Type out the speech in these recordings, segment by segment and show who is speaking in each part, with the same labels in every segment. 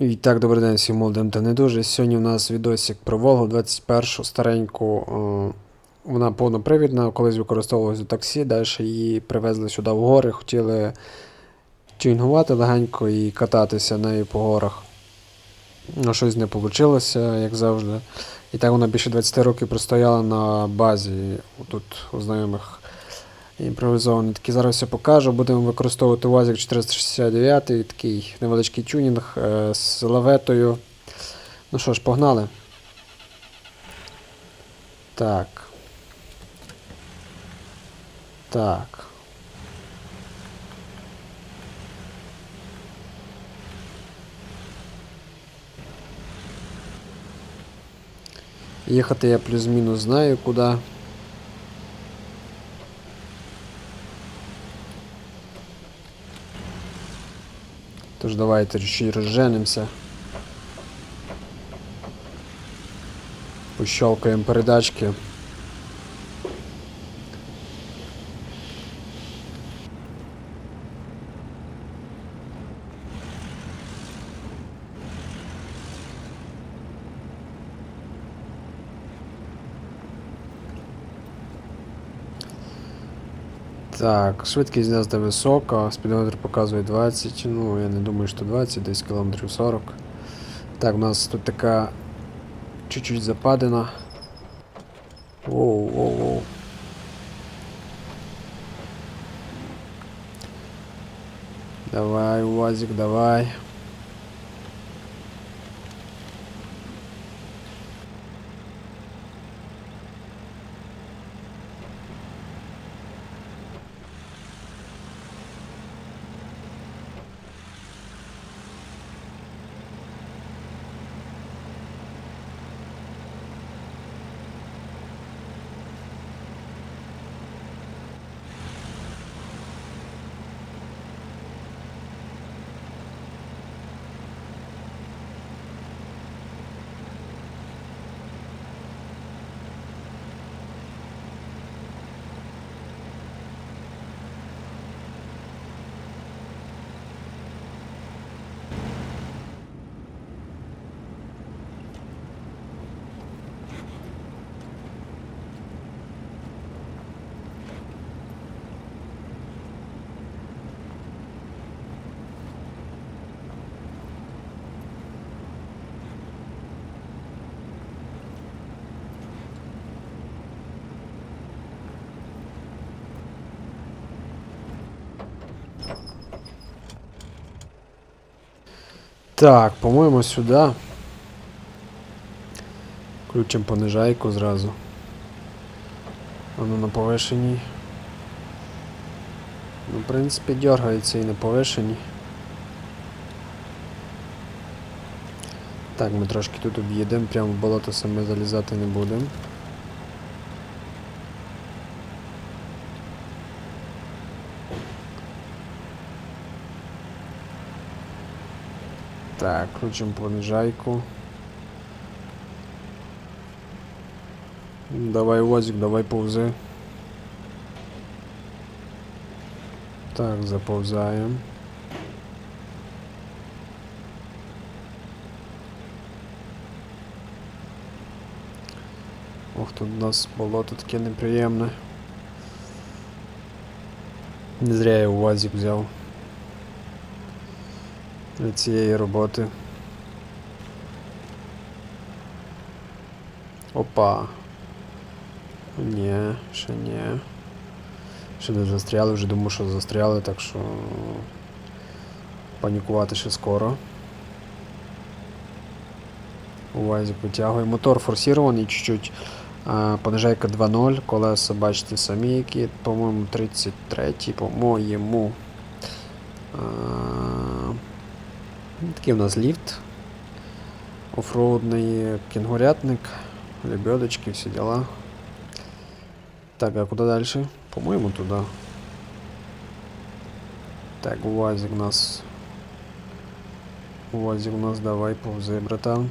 Speaker 1: І так, добрий день всім молодим та не дуже. Сьогодні у нас відосик про Волгу 21 стареньку. е, Вона повнопривідна, колись використовувалась у таксі, далі її привезли сюди в гори, хотіли тюнгувати легенько і кататися нею по горах. Ну, щось не вийшло, як завжди. І так вона більше 20 років простояла на базі тут у знайомих імпровізований. Такий зараз все покажу. Будемо використовувати УАЗик 469, такий невеличкий тюнінг е, з лаветою. Ну що ж, погнали. Так. Так. Їхати я плюс-мінус знаю куди. Тож давайте ще розженимося. Пощелкаємо передачки. Так, швидкість нас висока, спідометр показує 20, ну я не думаю, що 20, десь кілометрів 40. Так, у нас тут така чуть-чуть западина. Воу, воу, воу. Давай, УАЗик, давай. Так, по-моєму, сюди. Включимо понижайку зразу. Воно на повишеній. Ну, в принципі, дергається і на повишеній. Так, ми трошки тут об'їдемо, прямо в болото саме залізати не будемо. Так, включимо понижайку. Давай, Возик, давай повзи. Так, заповзаємо. Ох, тут у нас болото таке неприємне. Не зря я УАЗик взяв для цієї роботи. Опа. Ні, ще ні. Ще не застряли, вже думаю, що застряли, так що панікувати ще скоро. Увазі витягує. Мотор форсірований чуть-чуть. Понижайка 2.0, колеса бачите самі які, по-моєму, 33, по-моєму. Ну, Такий у нас ліфт. Офроудний кінгурятник, лебедочки, всі діла. Так, а куди далі? По-моєму, туди. Так, УАЗик у нас. УАЗик у нас давай повзи, братан.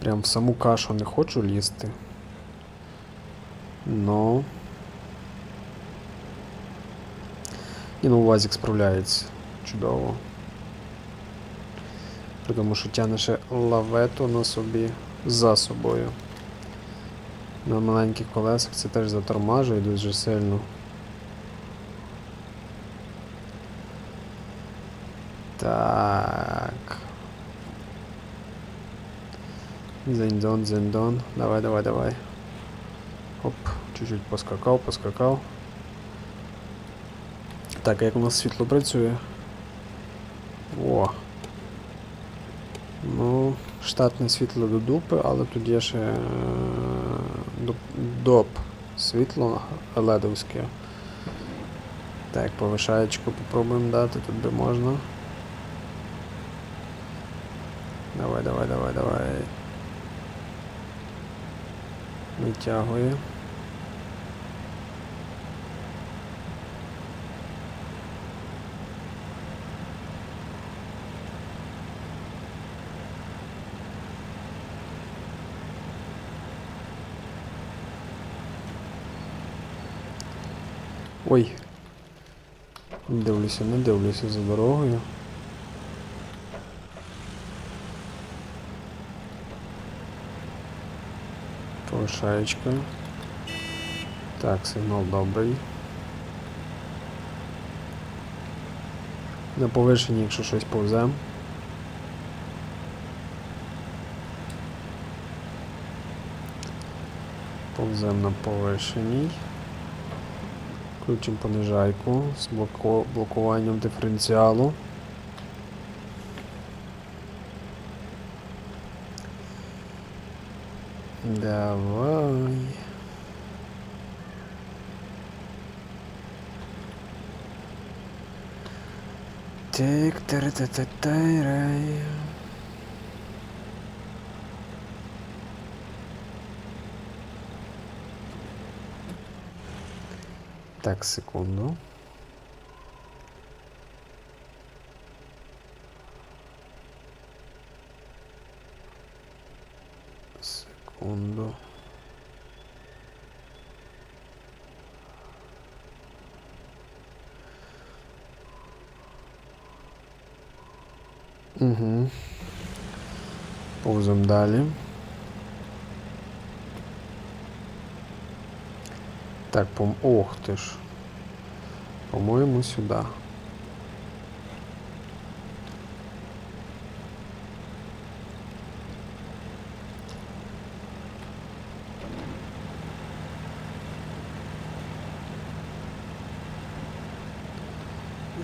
Speaker 1: Прям в саму кашу не хочу лізти. Ну. Ні, ну УАЗик справляється. Чудово. При тому, що тягне ще лавету на собі за собою. На маленьких колесах це теж затормажує дуже сильно. Так. Зендон, зендон. Давай, давай, давай. Оп, чуть-чуть поскакав, поскакав. Так, як у нас світло працює? О. Ну, штатне світло до дупи, але тут є ще е, доп світло ледовське. Так, повишаєчку попробуємо дати, тут би можна. Давай, давай, давай, давай. Витягує. Ой. Не дивлюся, не дивлюся за дорогою. Повишаєчка. Так, сигнал добрий. На повишенні, якщо щось повзем. Повзем на повишеній. Включимо понижайку з блоку... блокуванням диференціалу. Давай. Тик тара та та тайрай. Так, секунду. Секунду. Угу. Повзем далі. Так, пом... Ох ти ж. По-моєму, сюди.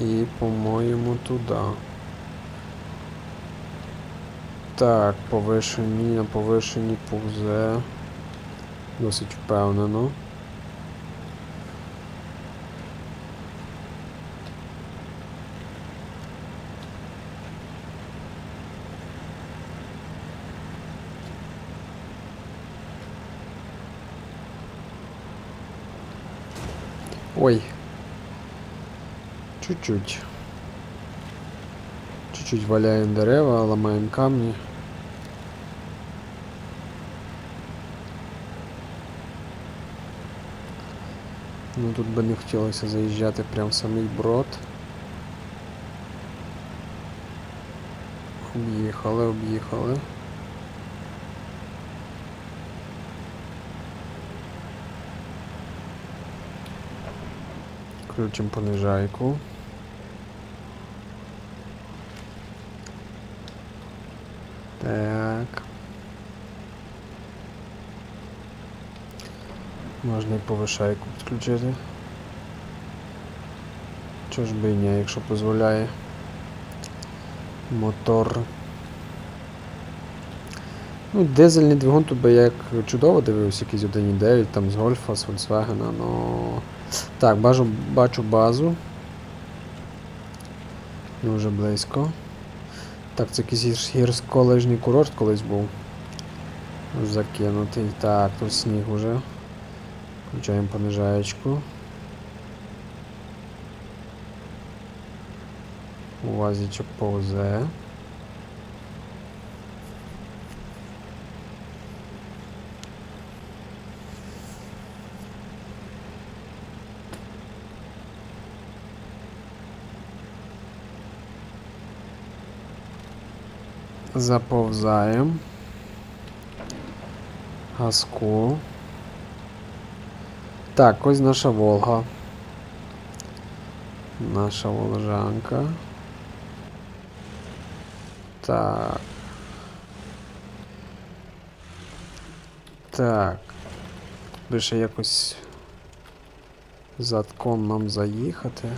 Speaker 1: І, по-моєму, туди. Так, повишені, на повишені повзе. Досить впевнено. Ой. Чуть-чуть. Чуть-чуть валяем дерева, ломаем камни. Ну тут би не хотілося заїжджати прям в самий брод. Об'їхали, об'їхали. Включимо понижайку. Так. Можна і повишайку підключити. Чого ж би і ні, якщо дозволяє мотор. Ну, дизельний двигун тут би як чудово дивився, якийсь 1.9 там з Гольфа, з Volkswagen, ну. Так, бачу, бачу базу. Вже близько. Так, це якийсь гірс- гірськолижний курорт колись був. Закинутий. Так, тут сніг уже. Включаємо понижаєчку. Увазічок повзе. Заповзаємо. Газку. Так, ось наша Волга. Наша Волжанка. Так. Так. Ще якось задком нам заїхати.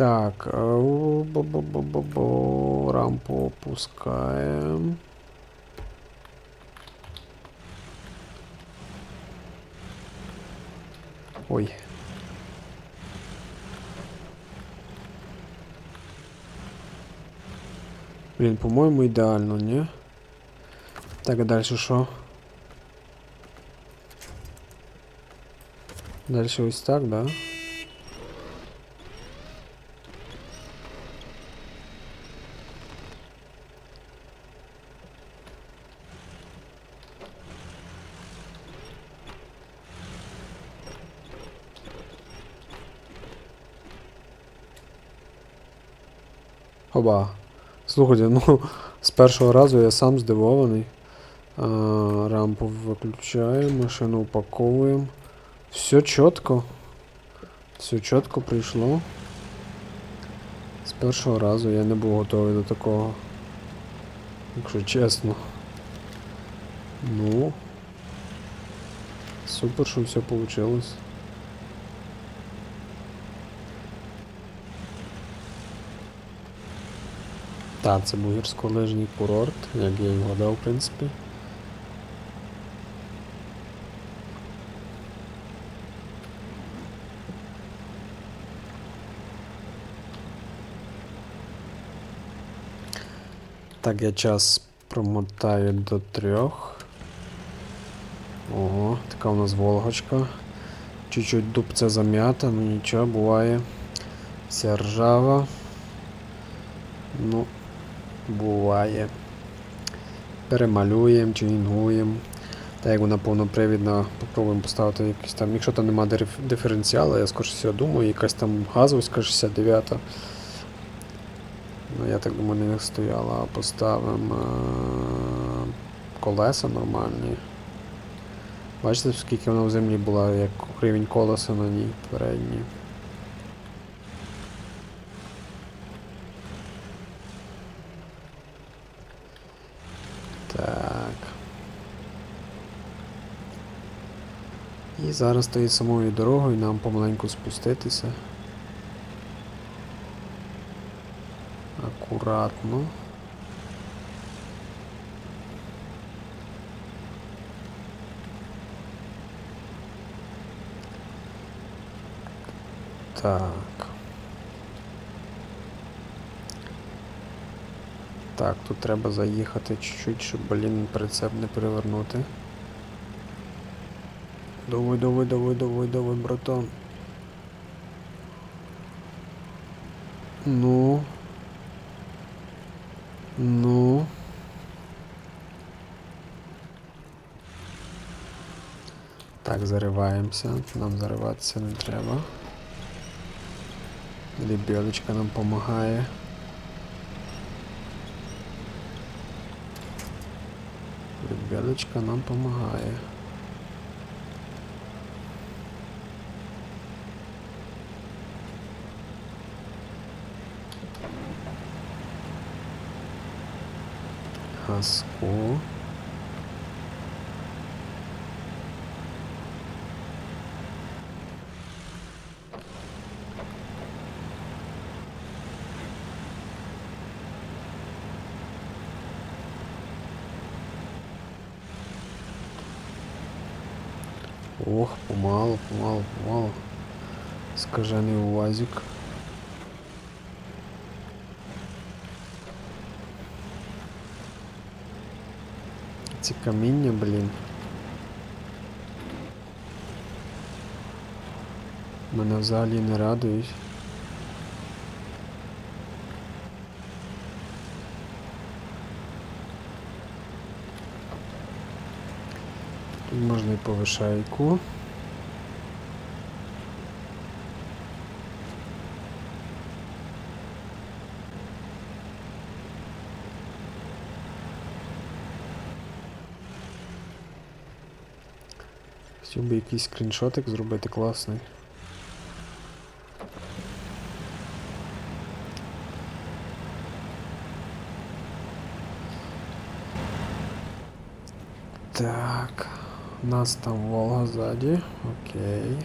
Speaker 1: Так, е, у, бо-бо-бо-бо-бо, рампу опускаємо. Ой. Блін, по-моєму, ідеально, ні? Так, а далі що? Далі ось так, да? Оба. Слухайте, ну, з першого разу я сам здивований. А, рампу виключаємо, машину упаковуємо. Все чітко. Все чітко прийшло. З першого разу я не був готовий до такого. Якщо чесно. Ну. Супер, що все вийшло. Так, це був гірськолижний курорт, як я і вгадав, в принципі. Так, я час промотаю до трьох. Ого, така у нас Волгочка. Чуть-чуть дубця зам'ята, ну нічого, буває. Вся ржава. Ну, буває. Перемалюємо, тюнінгуємо. Так як вона повнопривідна, попробуємо поставити якийсь там. Якщо там немає диференціалу, я скоріше всього думаю, якась там газовська 69. Ну, я так думаю, не стояла, а поставимо е- колеса нормальні. Бачите, скільки вона в землі була, як рівень колеса на ній передній. Так. І зараз тою самою дорогою нам помаленьку спуститися. Акуратно. Так. Так, тут треба заїхати чуть-чуть, щоб, блін, прицеп не перевернути. Давай, давай, давай, давай, давай, братан. Ну. Ну. Так, зариваємося. Нам зариватися не треба. Лебедочка нам допомагає. Лебедочка нам допомагає. Газку. Ох, помалу, помалу, помалу. Скажений УАЗик. Ці каміння, блін. Мене взагалі не радують. Тут можна і повишайку. Хотів би якийсь скріншотик зробити класний. Так, у нас там Волга сзади. Окей.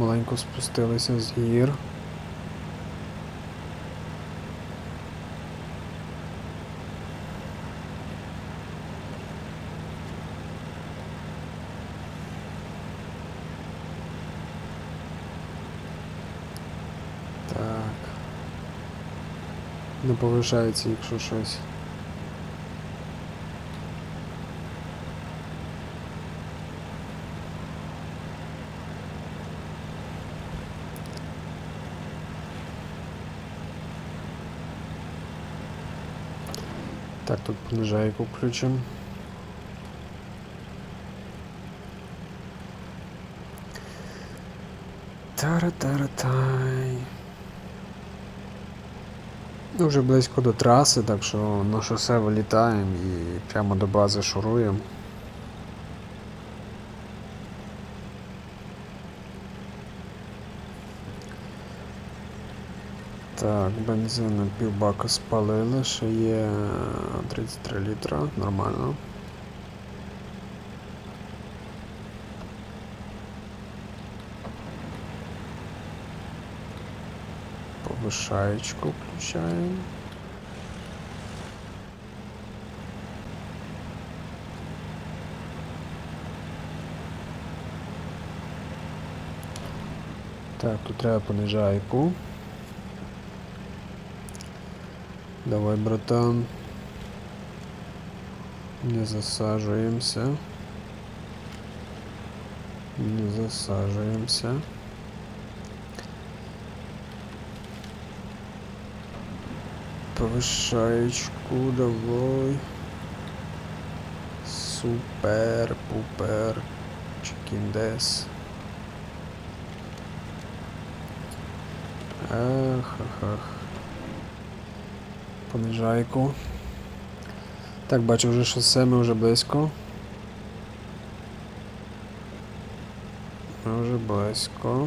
Speaker 1: Маленько спустилися з гір. Так. Не повишається, якщо щось. Тут понижайку включим. Тара-тара-тай. Дуже близько до траси, так що на шосе вилітаємо і прямо до бази шуруємо. Так, бензину півбака спалили, ще є 33 літра, нормально. Повишаєчку включаємо. Так, тут треба понижайку. Давай, братан. Не засаживаемся. Не засаживаемся. Повышаечку давай. Супер, пупер. Чикиндес. Ах, ах, ах. Понижайку. Так, бачу вже шосе, ми вже близько. Ми вже близько.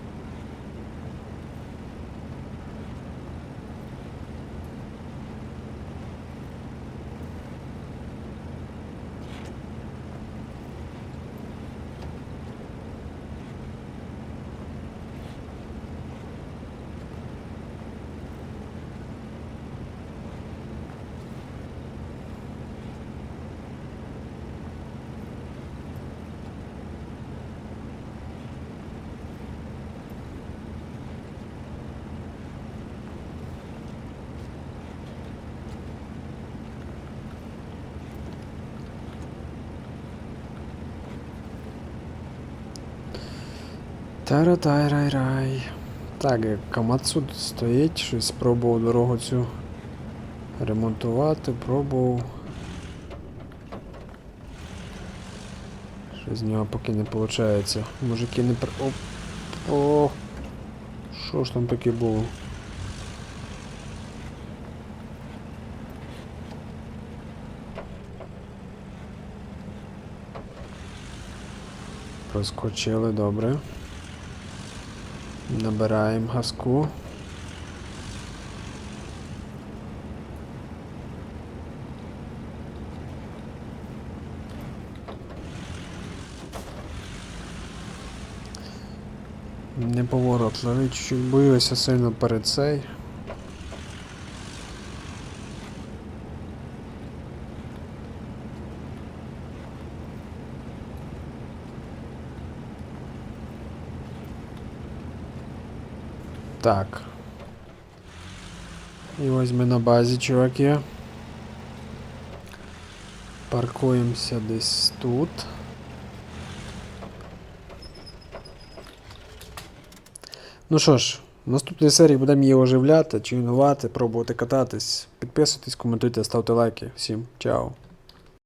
Speaker 1: ор- м- мурчить. Таратай-рай-рай. Так, як Камацу тут стоїть, щось спробував дорогу цю ремонтувати, пробував. Що з нього поки не виходить. Мужики не при. Оп. О. Що ж там таке було? Проскочили, добре. Набираємо газку. Неповоротливий, чуть-чуть боюся сильно перед цей. Так. І ось ми на базі, чуваки. Паркуємося десь тут. Ну що ж, в наступній серії будемо її оживляти, чуйнувати, пробувати кататись. Підписуйтесь, коментуйте, ставте лайки. Всім чао.